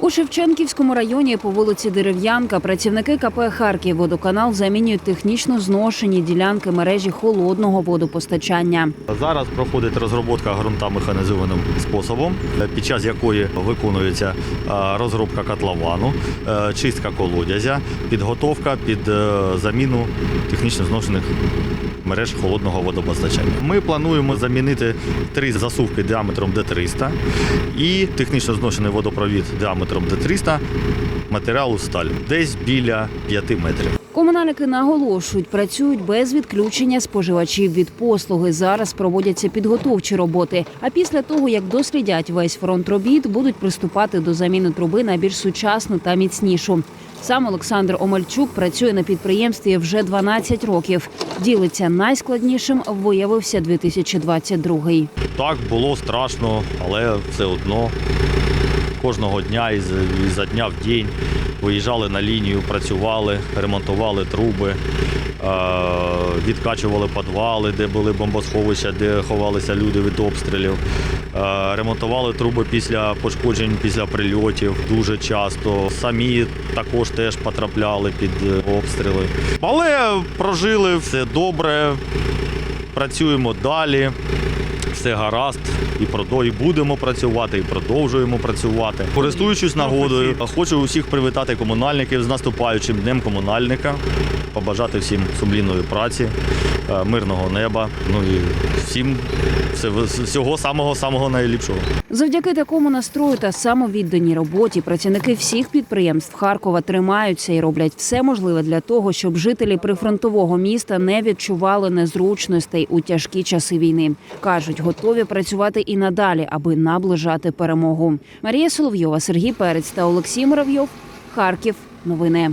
У Шевченківському районі по вулиці Дерев'янка працівники КП Харків водоканал замінюють технічно зношені ділянки мережі холодного водопостачання. Зараз проходить розробка ґрунта механізованим способом, е, під час якої виконується е, розробка котловану, е, чистка колодязя, підготовка під заміну технічно зношених мереж холодного водопостачання. Ми плануємо замінити три засувки діаметром Д300 і технічно зношений водопровід діаметром Д300 матеріалу сталь, десь біля 5 метрів. Комунальники наголошують, працюють без відключення споживачів від послуги. Зараз проводяться підготовчі роботи. А після того, як дослідять весь фронт робіт, будуть приступати до заміни труби на більш сучасну та міцнішу. Сам Олександр Омельчук працює на підприємстві вже 12 років. Ділиться найскладнішим виявився 2022. Так, було страшно, але все одно кожного дня із, із дня в день виїжджали на лінію, працювали, ремонтували труби, е, відкачували підвали, де були бомбосховища, де ховалися люди від обстрілів. Е, Ремонтували труби після пошкоджень, після прильотів дуже часто. Самі також теж потрапляли під е, обстріли. Але прожили все добре, працюємо далі. Все гаразд, і про і будемо працювати, і продовжуємо працювати. Користуючись нагодою, хочу усіх привітати комунальників з наступаючим днем комунальника, побажати всім сумлінної праці, мирного неба. Ну і всім всього самого самого найліпшого. Завдяки такому настрою та самовідданій роботі працівники всіх підприємств Харкова тримаються і роблять все можливе для того, щоб жителі прифронтового міста не відчували незручностей у тяжкі часи війни. кажуть, готові працювати і надалі, аби наближати перемогу. Марія Соловйова, Сергій Перець та Олексій Муравйов. Харків. Новини.